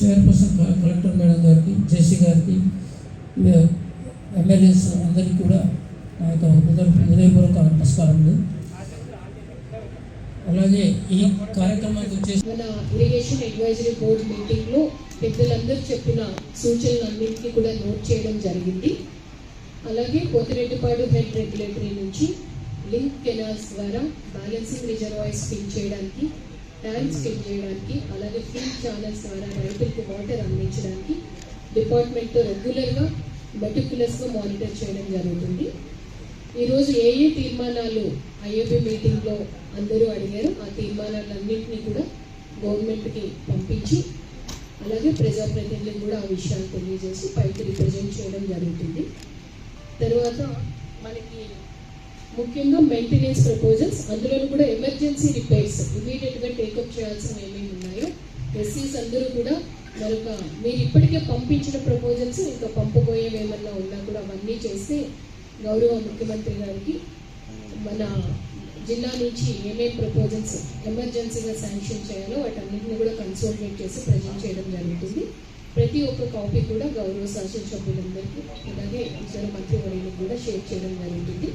Chairperson collector madam గారికి JC గారికి MLAs అందరికీ కూడా నా యొక్క హృదయపూర్వక నమస్కారములు. అలాగే ఈ కార్యక్రమానికి వచ్చేసి మన ఇరిగేషన్ అడ్వైజరీ బోర్డు మీటింగ్లో పెద్దలందరూ చెప్పిన సూచనలన్నింటినీ కూడా నోట్ చేయడం జరిగింది. అలాగే పోతిరెడ్డిపాడు హెడ్ రెగ్యులేటరీ నుంచి లింక్ కెనాల్స్ ద్వారా బ్యాలెన్సింగ్ రిజర్వాయర్స్ ఫిల్ చేయడానికి ట్యాంక్స్ ఫిల్ చేయడానికి అలాగే ఫీల్ ఛానల్స్ ద్వారా రైతులకు వాటర్ అందించడానికి డిపార్ట్మెంట్ రెగ్యులర్గా మెటిక్యులస్గా మానిటర్ చేయడం జరుగుతుంది. ఈరోజు ఏ ఏ తీర్మానాలు ఐఏబీ మీటింగ్లో అందరూ అడిగారు ఆ తీర్మానాలన్నింటినీ కూడా గవర్నమెంట్కి పంపించి అలాగే ప్రజాప్రతినిధులకు కూడా ఆ విషయాలు తెలియజేసి పైకి రిప్రజెంట్ చేయడం జరుగుతుంది. తర్వాత మనకి ముఖ్యంగా మెయింటెనెన్స్ ప్రపోజల్స్ అందులో కూడా ఎమర్జెన్సీ రిపేర్స్ ఇమీడియట్గా టేకప్ చేయాల్సిన ఏమేమి ఉన్నాయో ఎస్సీస్ అందరూ కూడా మరొక మీరు ఇప్పటికే పంపించిన ప్రపోజల్స్ ఇంకా పంపబోయేవి ఏమన్నా ఉన్నా కూడా అవన్నీ చేస్తే గౌరవ ముఖ్యమంత్రి గారికి మన జిల్లా నుంచి ఏమేమి ప్రపోజల్స్ ఎమర్జెన్సీగా శాంక్షన్ చేయాలో వాటన్నింటినీ కూడా కన్సల్టేట్ చేసి ప్రజెంట్ చేయడం జరుగుతుంది. ప్రతి ఒక్క కాపీ కూడా గౌరవ శాసనసభ్యులందరికీ అలాగే ఇతర మంత్రివర్యులకు కూడా షేర్ చేయడం జరుగుతుంది.